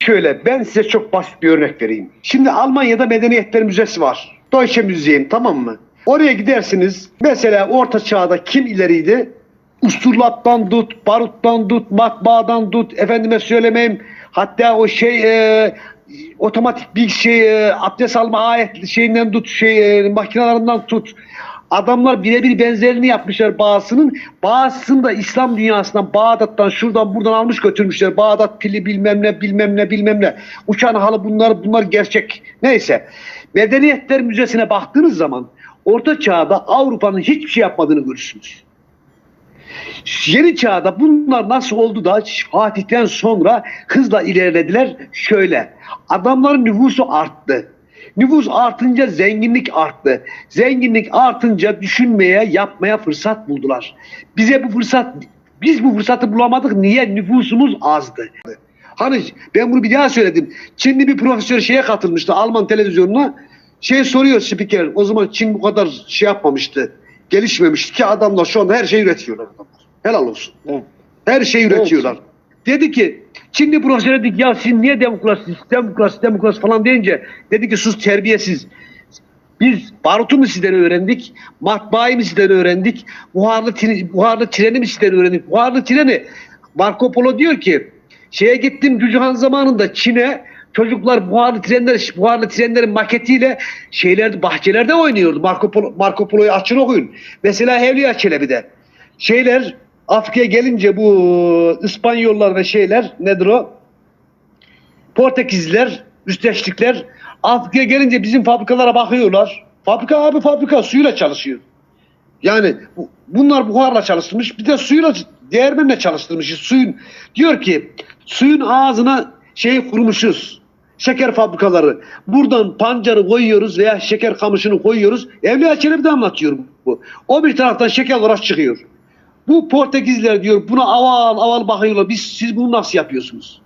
Şöyle ben size çok basit bir örnek vereyim. Şimdi Almanya'da Medeniyetler Müzesi var. Deutsche Museum tamam mı? Oraya gidersiniz. Mesela Orta Çağ'da kim ileriydi? Usturlaptan tut, baruttan tut, matbaadan tut, efendime söylemeyeyim. Hatta o şey e, otomatik bir şey e, abdest alma ayet şeyinden tut, şey e, makinelerinden tut. Adamlar birebir benzerini yapmışlar bazısının. Bazısını da İslam dünyasından, Bağdat'tan, şuradan buradan almış götürmüşler. Bağdat pili bilmem ne, bilmem ne, bilmem ne. Uçan halı bunlar, bunlar gerçek. Neyse. Medeniyetler Müzesi'ne baktığınız zaman Orta Çağ'da Avrupa'nın hiçbir şey yapmadığını görürsünüz. Yeni çağda bunlar nasıl oldu da Fatih'ten sonra hızla ilerlediler? Şöyle, adamların nüfusu arttı. Nüfus artınca zenginlik arttı. Zenginlik artınca düşünmeye, yapmaya fırsat buldular. Bize bu fırsat, biz bu fırsatı bulamadık. Niye? Nüfusumuz azdı. Hani ben bunu bir daha söyledim. Çinli bir profesör şeye katılmıştı Alman televizyonuna. Şey soruyor spiker. O zaman Çin bu kadar şey yapmamıştı. Gelişmemişti ki adamlar şu anda her şeyi üretiyorlar. Helal olsun. Evet. Her şeyi üretiyorlar. Dedi ki Çinli profesör dedik ya siz niye demokrasi, demokrasi, demokrasi falan deyince dedi ki sus terbiyesiz. Biz barutu mu sizden öğrendik? Matbaayı mı sizden öğrendik? Buharlı, buharlı treni mi sizden öğrendik? Buharlı treni Marco Polo diyor ki şeye gittim Gülcan zamanında Çin'e çocuklar buharlı trenler buharlı trenlerin maketiyle şeylerde bahçelerde oynuyordu. Marco Polo Marco Polo'yu açın okuyun. Mesela Evliya Çelebi'de. Şeyler Afrika'ya gelince bu İspanyollar ve şeyler nedir o? Portekizliler, Rüsteşlikler Afrika'ya gelince bizim fabrikalara bakıyorlar. Fabrika abi fabrika suyla çalışıyor. Yani bu- bunlar buharla çalıştırmış. Bir de suyla değirmenle çalıştırmışız. Suyun diyor ki suyun ağzına şey kurmuşuz. Şeker fabrikaları. Buradan pancarı koyuyoruz veya şeker kamışını koyuyoruz. Evliya Çelebi de anlatıyor bu. O bir taraftan şeker olarak çıkıyor. Bu Portekizliler diyor buna aval aval bakıyorlar. Biz siz bunu nasıl yapıyorsunuz?